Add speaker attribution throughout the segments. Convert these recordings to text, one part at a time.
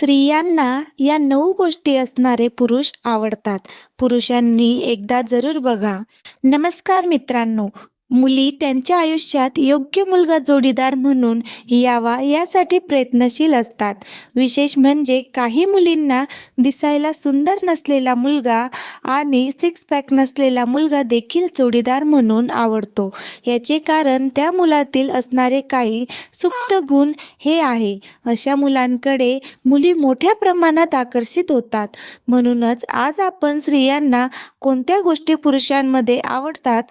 Speaker 1: स्त्रियांना या नऊ गोष्टी असणारे पुरुष आवडतात. पुरुषांनी एकदा जरूर बघा. नमस्कार मित्रांनो. मुली त्यांच्या आयुष्यात योग्य मुलगा जोडीदार म्हणून यावा यासाठी प्रयत्नशील असतात. विशेष म्हणजे काही मुलींना दिसायला सुंदर नसलेला मुलगा आणि सिक्स पॅक नसलेला मुलगा देखील जोडीदार म्हणून आवडतो. याचे कारण त्या मुलातील असणारे काही सुप्त गुण हे आहे. अशा मुलांकडे मुली मोठ्या प्रमाणात आकर्षित होतात. म्हणूनच आज आपण स्त्रियांना कोणत्या गोष्टी पुरुषांमध्ये आवडतात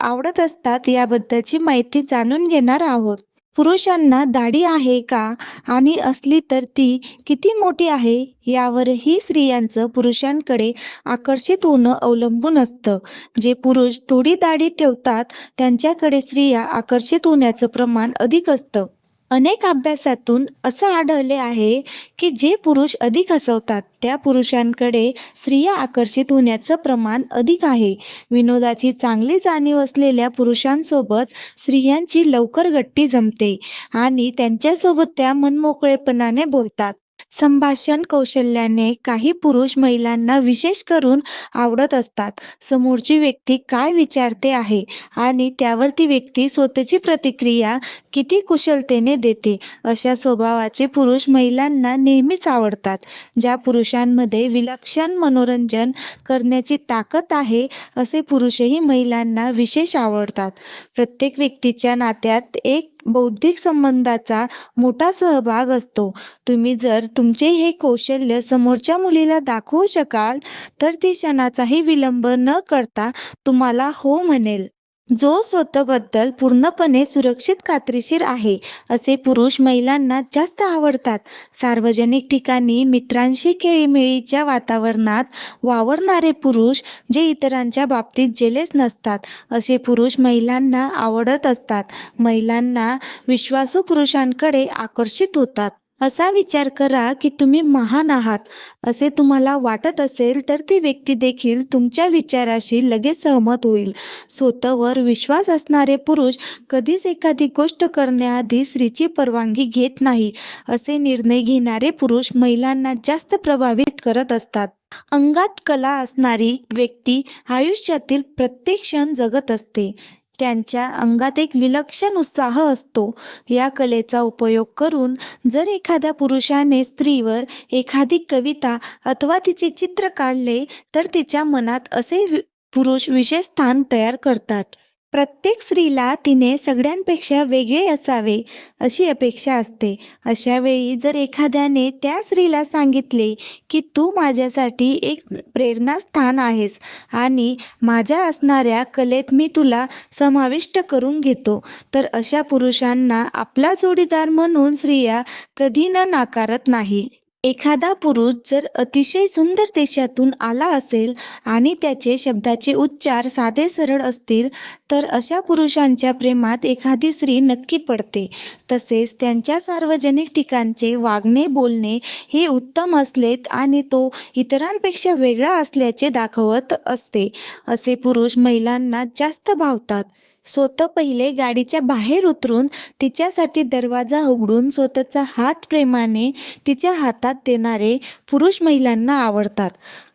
Speaker 1: आवडत असतात याबद्दलची माहिती जाणून घेणार आहोत. पुरुषांना दाढी आहे का? आणि असली तर ती किती मोठी आहे? यावरही स्त्रियांचं पुरुषांकडे आकर्षित होणं अवलंबून असतं. जे पुरुष थोडी दाढी ठेवतात त्यांच्याकडे स्त्रिया आकर्षित होण्याचं प्रमाण अधिक असतं. अनेक अभ्यासातून असं आढळले आहे की जे पुरुष अधिक हसवतात त्या पुरुषांकडे स्त्रिया आकर्षित होण्याचं प्रमाण अधिक आहे. विनोदाची चांगली जाणीव असलेल्या पुरुषांसोबत स्त्रियांची लवकर गट्टी जमते आणि त्यांच्यासोबत त्या मनमोकळेपणाने बोलतात. संभाषण कौशल्याने काही पुरुष महिलांना विशेष करून आवडत असतात. समोरची व्यक्ती काय विचारते आहे आणि त्यावर ती व्यक्ती स्वतःची प्रतिक्रिया किती कुशलतेने देते अशा स्वभावाचे पुरुष महिलांना नेहमीच आवडतात. ज्या पुरुषांमध्ये विलक्षण मनोरंजन करण्याची ताकद आहे असे पुरुषही महिलांना विशेष आवडतात. प्रत्येक व्यक्तीच्या नात्यात एक बौद्धिक संबंधाचा मोठा सहभाग असतो. तुम्ही जर तुमचे हे कौशल्य समोरच्या मुलीला दाखवू शकाल तर ती क्षणाचाही विलंब न करता तुम्हाला हो म्हणेल. जो स्वतःबद्दल पूर्णपणे सुरक्षित खात्रीशीर आहे असे पुरुष महिलांना जास्त आवडतात. सार्वजनिक ठिकाणी मित्रांशी खेळीमेळीच्या वातावरणात वावरणारे पुरुष जे इतरांच्या बाबतीत जेलेस नसतात असे पुरुष महिलांना आवडत असतात. महिलांना विश्वासू पुरुषांकडे आकर्षित होतात. असा विचार करा की तुम्ही महान आहात. असे तुम्हाला वाटत असेल तर ती व्यक्ती देखील तुमच्या विचाराशी लगेच सहमत होईल. स्वतःवर विश्वास असणारे पुरुष कधीच एखादी गोष्ट करण्याआधी स्त्रीची परवानगी घेत नाही. असे निर्णय घेणारे पुरुष महिलांना जास्त प्रभावित करत असतात. अंगात कला असणारी व्यक्ती आयुष्यातील प्रत्येक क्षण जगत असते. त्यांच्या अंगात एक विलक्षण उत्साह असतो. या कलेचा उपयोग करून जर एखाद्या पुरुषाने स्त्रीवर एखादी कविता अथवा तिचे चित्र काढले तर तिच्या मनात असे वि- पुरुष विशेष स्थान तयार करतात. प्रत्येक स्त्रीला तिने सगळ्यांपेक्षा वेगळे असावे अशी अपेक्षा असते. अशा वेळी जर एखाद्याने त्या स्त्रीला सांगितले की तू माझ्यासाठी एक प्रेरणास्थान आहेस आणि माझ्या असणाऱ्या कलेत मी तुला समाविष्ट करून घेतो तर अशा पुरुषांना आपला जोडीदार म्हणून स्त्रिया कधी न नाकारत नाही. एखादा पुरुष जर अतिशय सुंदर देशातून आला असेल आणि त्याचे शब्दाचे उच्चार साधे सरळ असतील तर अशा पुरुषांच्या प्रेमात एखादी स्त्री नक्की पडते. तसेच त्यांच्या सार्वजनिक ठिकाणचे वागणे बोलणे हे उत्तम असलेत आणि तो इतरांपेक्षा वेगळा असल्याचे दाखवत असते. असे पुरुष महिलांना जास्त भावतात. स्वतः पहिले गाडीच्या बाहेर उतरून तिच्यासाठी दरवाजा उघडून स्वतःचा हात प्रेमाने तिच्या हातात देणारे पुरुष महिलांना आवडतात.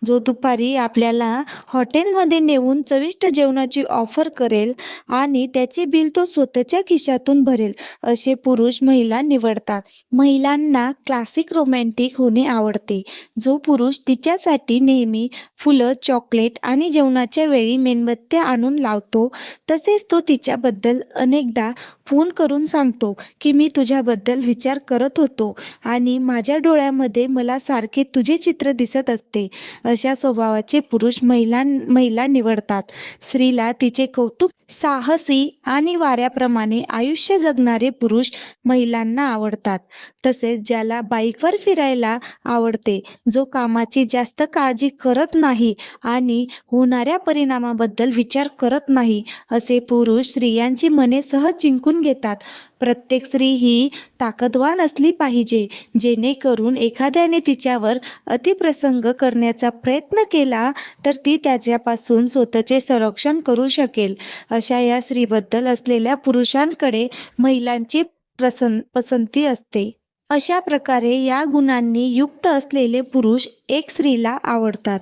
Speaker 1: जो दुपारी आपल्याला हॉटेलमध्ये नेऊन चविष्ट जेवणाची ऑफर करेल आणि त्याचे बिल तो स्वतःच्या खिशातून भरेल असे पुरुष महिला निवडतात. महिलांना क्लासिक रोमॅन्टिक होणे आवडते. जो पुरुष तिच्यासाठी नेहमी फुलं चॉकलेट आणि जेवणाच्या वेळी मेणबत्त्या आणून लावतो तसेच तो तिच्याबद्दल अनेकदा फोन करून सांगतो की मी तुझ्याबद्दल विचार करत होतो आणि माझ्या डोळ्यामध्ये मला सारखे तुझे चित्र दिसत असते. अशा स्वभावाचे पुरुष महिला महिला निवडतात. स्त्रीला तिचे कौतुक साहसी आणि वाऱ्याप्रमाणे आयुष्य जगणारे पुरुष महिलांना आवडतात. तसेच ज्याला बाईकवर फिरायला आवडते जो कामाची जास्त काळजी करत नाही आणि होणाऱ्या परिणामाबद्दल विचार करत नाही असे पुरुष स्त्रियांची मने सहज जिंकून घेतात. प्रत्येक स्त्री ही ताकदवान असली पाहिजे जेणेकरून एखाद्याने तिच्यावर अतिप्रसंग करण्याचा प्रयत्न केला तर ती त्याच्यापासून स्वतःचे संरक्षण करू शकेल. अशा या स्त्रीबद्दल असलेल्या पुरुषांकडे महिलांची प्रसन पसंती असते. अशा प्रकारे या गुणांनी युक्त असलेले पुरुष एक स्त्रीला आवडतात.